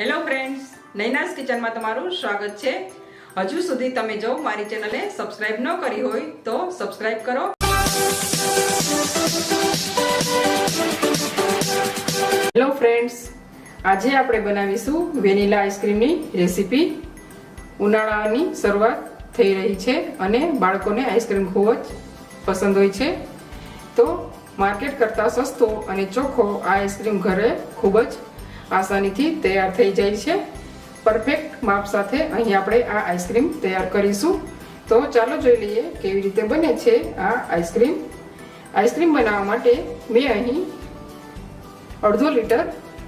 Hello friends નૈનાસ કિચનમાં તમારું સ્વાગત છે. હજુ સુધી તમે જો મારી ચેનલને સબસ્ક્રાઇબ ન કરી હોય તો સબસ્ક્રાઇબ કરો. હેલો ફ્રેન્ડ્સ આજે આપણે બનાવીશું વેનીલા આઈસ્ક્રીમની રેસીપી. ઉનાળાની શરૂઆત થઈ રહી છે અને બાળકોને આઈસ્ક્રીમ ખૂબ જ પસંદ હોય છે. તો માર્કેટ કરતાં સસ્તો અને ચોખ્ખો આ આઈસ્ક્રીમ ઘરે ખૂબ જ આસાનીથી તૈયાર થઈ જાય છે. પરફેક્ટ માપ સાથે અહીં આપણે આ આઈસ્ક્રીમ તૈયાર કરીશું. તો ચાલો જોઈ લઈએ કેવી રીતે બને છે આ આઈસ્ક્રીમ. આઈસ્ક્રીમ બનાવવા માટે મેં અહીં અડધો લીટર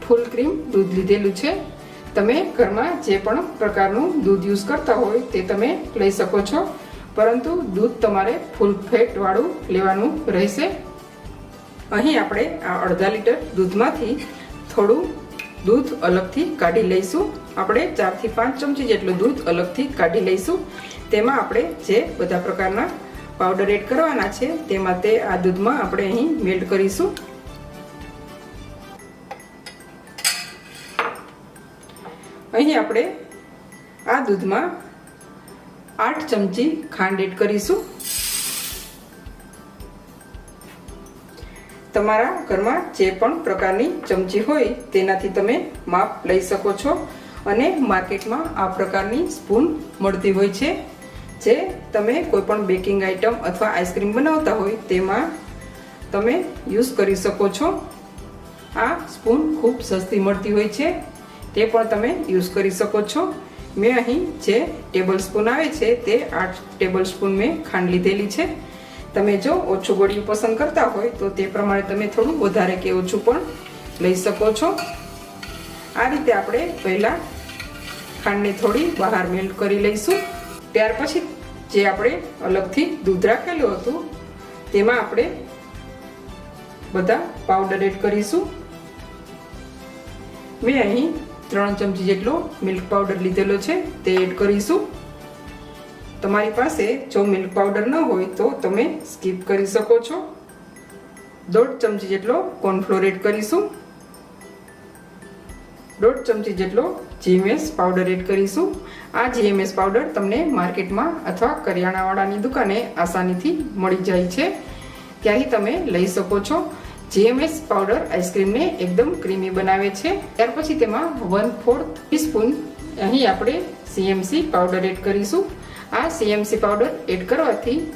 ફૂલ ક્રીમ દૂધ લીધેલું છે. તમે ઘરમાં જે પણ પ્રકારનું દૂધ યુઝ કરતા હોય તે તમે લઈ શકો છો. પરંતુ દૂધ તમારે ફૂલ ફેટવાળું લેવાનું રહેશે. અહીં આપણે આ અડધા લીટર દૂધમાંથી થોડું દૂધ અલગથી કાઢી લઈશું. આપણે ચારથી પાંચ ચમચી જેટલું દૂધ અલગથી કાઢી લઈશું. તેમાં આપણે જે બધા પ્રકારના પાવડર એડ કરવાના છે, તેમાં તે આ દૂધમાં આપણે અહીં મેલ્ટ કરીશું. અહીં આપણે આ દૂધમાં આઠ ચમચી ખાંડ એડ કરીશું. તમારા ઘરમાં જે પણ પ્રકારની ચમચી હોય તેનાથી તમે માપ લઈ શકો છો અને માર્કેટમાં આ પ્રકારની સ્પૂન મળતી હોય છે. જે તમે કોઈ પણ બેકિંગ આઇટમ અથવા આઈસ્ક્રીમ બનાવતા હોય તેમાં તમે યુઝ કરી શકો છો. આ સ્પૂન ખૂબ સસ્તી મળતી હોય છે. તે પણ તમે યુઝ કરી શકો છો. મેં અહીં જે ટેબલ સ્પૂન આવે છે તે આઠ ટેબલ સ્પૂન મેં ખાંડ લીધેલી છે. તમે જો ઓછું ગોળિયું પસંદ કરતા હોય તો તે પ્રમાણે તમે થોડું વધારે કે ઓછું પણ લઈ શકો છો. આ રીતે આપણે પહેલાં ખાંડને થોડી બહાર મેલ્ટ કરી લઈશું. ત્યાર પછી જે આપણે અલગથી દૂધ રાખેલું હતું, તેમાં આપણે બધા પાવડર એડ કરીશું. મેં અહીં ત્રણ ચમચી જેટલો મિલ્ક પાવડર લીધેલો છે, તે એડ કરીશું. તમારી પાસે જો મિલ્ક પાવડર ન હોય તો તમે સ્કીપ કરી શકો છો. દોઢ ચમચી જેટલો કોર્નફ્લોર એડ કરીશું. દોઢ ચમચી જેટલો જીએમએસ પાવડર એડ કરીશું. આ જીએમએસ પાવડર તમને માર્કેટમાં અથવા કરિયાણાવાળાની દુકાને આસાનીથી મળી જાય છે. ત્યાંથી તમે લઈ શકો છો. જીએમએસ પાવડર આઈસ્ક્રીમને એકદમ ક્રીમી બનાવે છે. ત્યાર પછી તેમાં વન ફોર્થ ટીસ્પૂન અહીં આપણે સીએમસી પાવડર એડ કરીશું. આ સીએમસી પાવડર એડ કરવાથી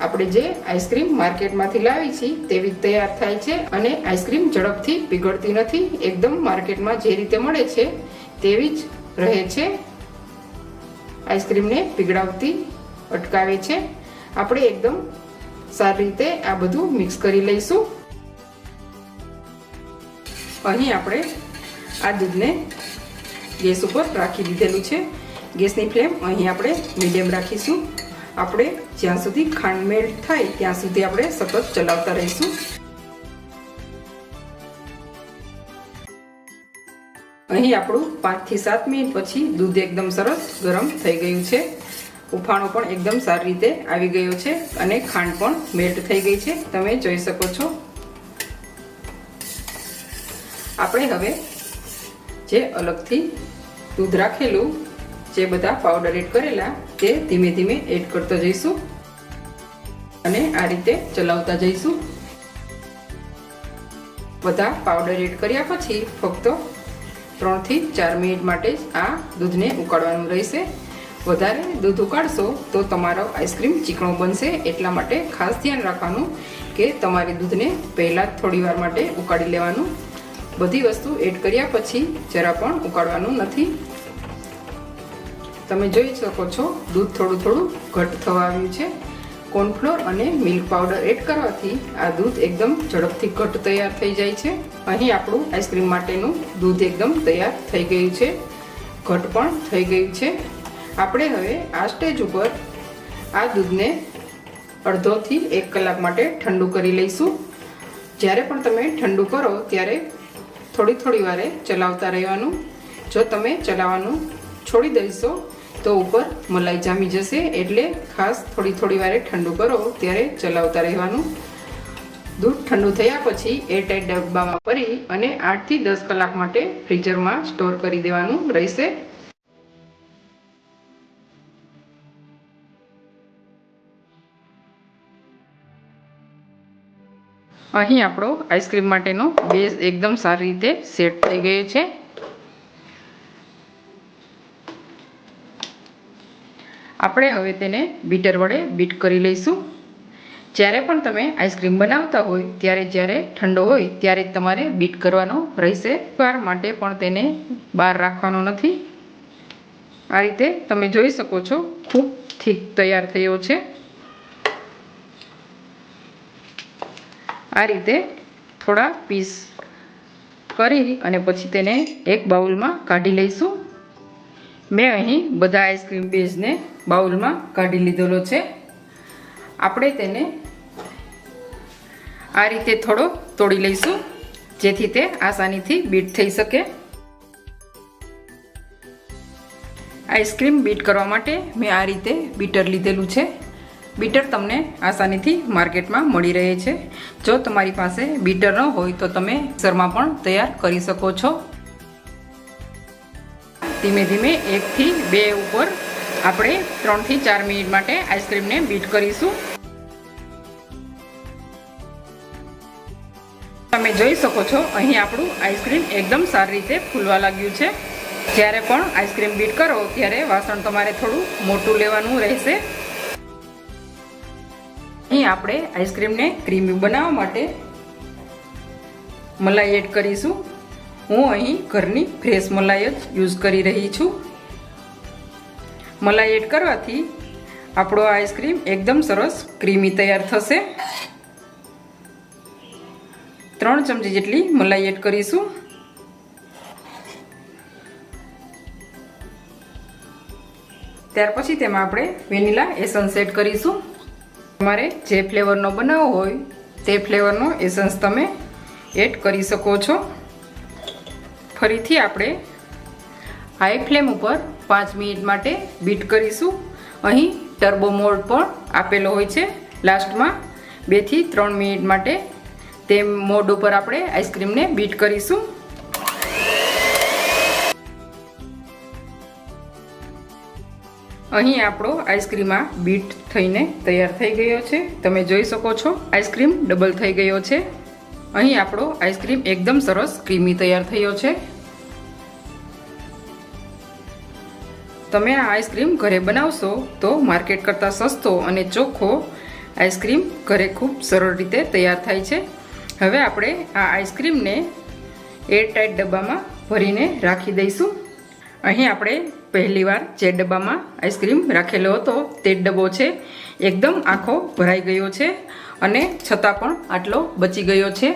આપણે જે આઈસ્ક્રીમ માર્કેટમાંથી લાવી છીએ તેવી તૈયાર થાય છે અને આઈસ્ક્રીમ ઝડપથી પીગળતી નથી. એકદમ માર્કેટમાં જે રીતે મળે છે, તેવી જ રહે છે. આઈસ્ક્રીમને પીગળાવતી અટકાવે છે. આપણે એકદમ સારી રીતે આ બધું મિક્સ કરી લઈશું. અહીં આપણે આ દૂધને ગેસ ઉપર રાખી દીધેલું છે. ગેસની ફ્લેમ અહીં આપણે મીડિયમ રાખીશું. આપણે જ્યાં સુધી ખાંડ મેલ્ટ થાય ત્યાં સુધી આપણે સતત ચલાવતા રહીશું. અહીં આપણું પાંચથી સાત મિનિટ પછી દૂધ એકદમ સરસ ગરમ થઈ ગયું છે. ઉફાણો પણ એકદમ સારી રીતે આવી ગયો છે અને ખાંડ પણ મેલ્ટ થઈ ગઈ છે. તમે જોઈ શકો છો. આપણે હવે જે અલગથી દૂધ રાખેલું જે બધા પાવડર એડ કરેલા, તે ધીમે ધીમે એડ કરતા જઈશું અને આ રીતે ચલાવતા જઈશું. બધા પાવડર એડ કર્યા પછી ફક્ત ત્રણથી ચાર મિનિટ માટે આ દૂધને ઉકાળવાનું રહેશે. વધારે દૂધ ઉકાળશો તો તમારો આઈસ્ક્રીમ ચીકણો બનશે. એટલા માટે ખાસ ધ્યાન રાખવાનું કે તમારે દૂધને પહેલાં થોડી વાર માટે ઉકાળી લેવાનું. બધી વસ્તુ એડ કર્યા પછી જરા પણ ઉકાળવાનું નથી. તમે જોઈ શકો છો, દૂધ થોડું થોડું ઘટ થવા આવ્યું છે. કોર્નફ્લોર અને મિલ્ક પાવડર એડ કરવાથી આ દૂધ એકદમ ઝડપથી ઘટ તૈયાર થઈ જાય છે. અહીં આપણું આઈસ્ક્રીમ માટેનું દૂધ એકદમ તૈયાર થઈ ગયું છે. ઘટ પણ થઈ ગયું છે. આપણે હવે આ સ્ટેજ ઉપર આ દૂધને અડધોથી એક કલાક માટે ઠંડુ કરી લઈશું. જ્યારે પણ તમે ઠંડુ કરો, ત્યારે થોડી થોડી વારે ચલાવતા રહેવાનું. જો તમે ચલાવવાનું છોડી દઈશો તો ઉપર મલાઈ જામી જશે એટલે ખાસ થોડી થોડી વારે ઠંડુ કરો ત્યારે ચલાવતા રહેવાનું. દૂધ ઠંડુ થયા પછી એરટાઈટ ડબ્બામાં ભરી અને આઠથી દસ કલાક માટે ફ્રીઝરમાં સ્ટોર કરી દેવાનું રહેશે. અહીં આપણો આઈસ્ક્રીમ માટેનો બેઝ એકદમ સારી રીતે સેટ થઈ ગયો છે. આપણે હવે તેને બીટર વડે બીટ કરી લઈશું. જ્યારે પણ તમે આઈસ્ક્રીમ બનાવતા હોય, ત્યારે જ્યારે ઠંડો હોય, ત્યારે તમારે બીટ કરવાનો રહેશે. વાર માટે પણ તેને બહાર રાખવાનો નથી. આ રીતે તમે જોઈ શકો છો, ખૂબ થીક તૈયાર થયો છે. આ રીતે થોડા પીસ કરી અને પછી તેને એક બાઉલમાં કાઢી લઈશું. મેં અહીં બધા આઈસ્ક્રીમ બેઝને બાઉલમાં કાઢી લીધેલો છે. આપણે તેને આ રીતે થોડો તોડી લઈશું, જેથી તે આસાનીથી બીટ થઈ શકે. આઈસ્ક્રીમ બીટ કરવા માટે મેં આ રીતે બીટર લીધેલું છે. બીટર તમને આસાનીથી માર્કેટમાં મળી રહે છે. જો તમારી પાસે બીટર ન હોય તો તમે મિક્સરમાં પણ તૈયાર કરી શકો છો. ધીમે ધીમે એકથી બે ઉપર આપણે ત્રણથી ચાર મિનિટ માટે આઈસ્ક્રીમને બીટ કરીશું. તમે જોઈ શકો છો, અહીં આપણું આઈસ્ક્રીમ એકદમ સારી રીતે ફૂલવા લાગ્યું છે. જ્યારે પણ આઈસ્ક્રીમ બીટ કરો, ત્યારે વાસણ તમારે થોડું મોટું લેવાનું રહેશે. અહીં આપણે આઈસ્ક્રીમને ક્રીમી બનાવવા માટે મલાઈ એડ કરીશું. હું અહીં ઘરની ફ્રેશ મલાઈ જ યુઝ કરી રહી છું. મલાઈ એડ કરવાથી આપણો આઈસ્ક્રીમ એકદમ સરસ ક્રીમી તૈયાર થશે. ત્રણ ચમચી જેટલી મલાઈ એડ કરીશું. ત્યાર પછી તેમાં આપણે વેનીલા એસન્સ એડ કરીશું. તમારે જે ફ્લેવરનો બનાવવો હોય તે ફ્લેવરનો એસન્સ તમે એડ કરી શકો છો. ફરીથી આપણે હાઈ ફ્લેમ ઉપર પાંચ મિનિટ માટે બીટ કરીશું. અહીં ટર્બો મોડ પણ આપેલો હોય છે લાસ્ટમાં. બેથી ત્રણ મિનિટ માટે તે મોડ ઉપર આપણે આઈસ્ક્રીમને બીટ કરીશું. અહીં આપણો આઈસ્ક્રીમમાં બીટ થઈને તૈયાર થઈ ગયો છે. તમે જોઈ શકો છો આઈસ્ક્રીમ ડબલ થઈ ગયો છે. અહીં આપણો આઈસ્ક્રીમ એકદમ સરસ ક્રીમી તૈયાર થયો છે. તમે આ આઈસ્ક્રીમ ઘરે બનાવશો તો માર્કેટ કરતાં સસ્તો અને ચોખ્ખો આઈસ્ક્રીમ ઘરે ખૂબ સરળ રીતે તૈયાર થાય છે. હવે આપણે આ આઈસ્ક્રીમને એરટાઈટ ડબ્બામાં ભરીને રાખી દઈશું. અહીં આપણે પહેલીવાર જે ડબ્બામાં આઈસ્ક્રીમ રાખેલો હતો તે ડબ્બો છે. એકદમ આખો ભરાઈ ગયો છે. અને છતાં પણ આટલો બચી ગયો છે.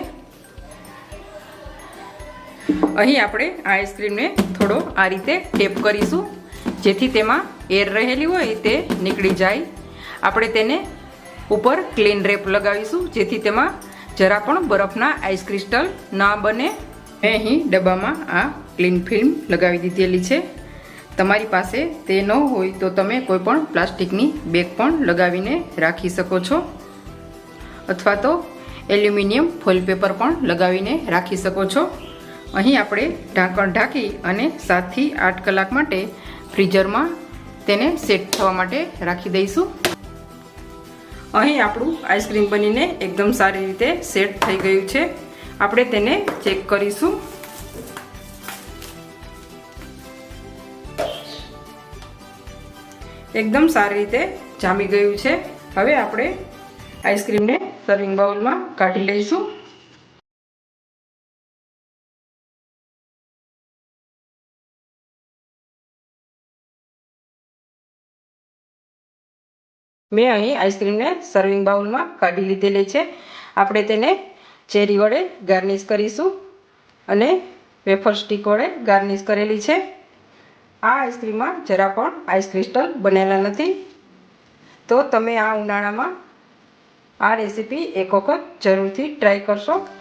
અહીં આપણે આઈસ્ક્રીમને થોડો આ રીતે ટેપ કરીશું. જેથી તેમાં એર રહેલી હોય તે નીકળી જાય. આપણે તેને ઉપર ક્લીન રેપ લગાવીશું, જેથી તેમાં જરા પણ બરફના આઈસ ક્રિસ્ટલ ના બને. મેં અહીં ડબ્બામાં આ ક્લીન ફિલ્મ લગાવી દીધેલી છે. તમારી પાસે તે ન હોય તો તમે કોઈ પણ પ્લાસ્ટિકની બેગ પણ લગાવીને રાખી શકો છો. અથવા તો એલ્યુમિનિયમ ફોઇલ પેપર પણ લગાવીને રાખી શકો છો. અહીં આપણે ઢાંકણ ઢાંકી અને સાતથી આઠ કલાક માટે ફ્રીઝરમાં તેને સેટ થવા માટે રાખી દઈશું. અહીં આપણું આઈસ્ક્રીમ બનીને એકદમ સારી રીતે સેટ થઈ ગયું છે. આપણે તેને ચેક કરીશું. એકદમ સારી રીતે જામી ગયું છે. હવે આપણે આઈસ્ક્રીમને સર્વિંગ બાઉલમાં કાઢી લઈશું. મેં અહીં આઈસ્ક્રીમને સર્વિંગ બાઉલમાં કાઢી લીધેલી છે. આપણે તેને ચેરી વડે ગાર્નિશ કરીશું અને વેફર સ્ટીક વડે ગાર્નિશ કરેલી છે. આ આઈસ્ક્રીમમાં જરા પણ આઈસ ક્રિસ્ટલ બનેલા નથી. તો તમે આ ઉનાળામાં આ રેસીપી એક વખત જરૂરથી ટ્રાય કરશો.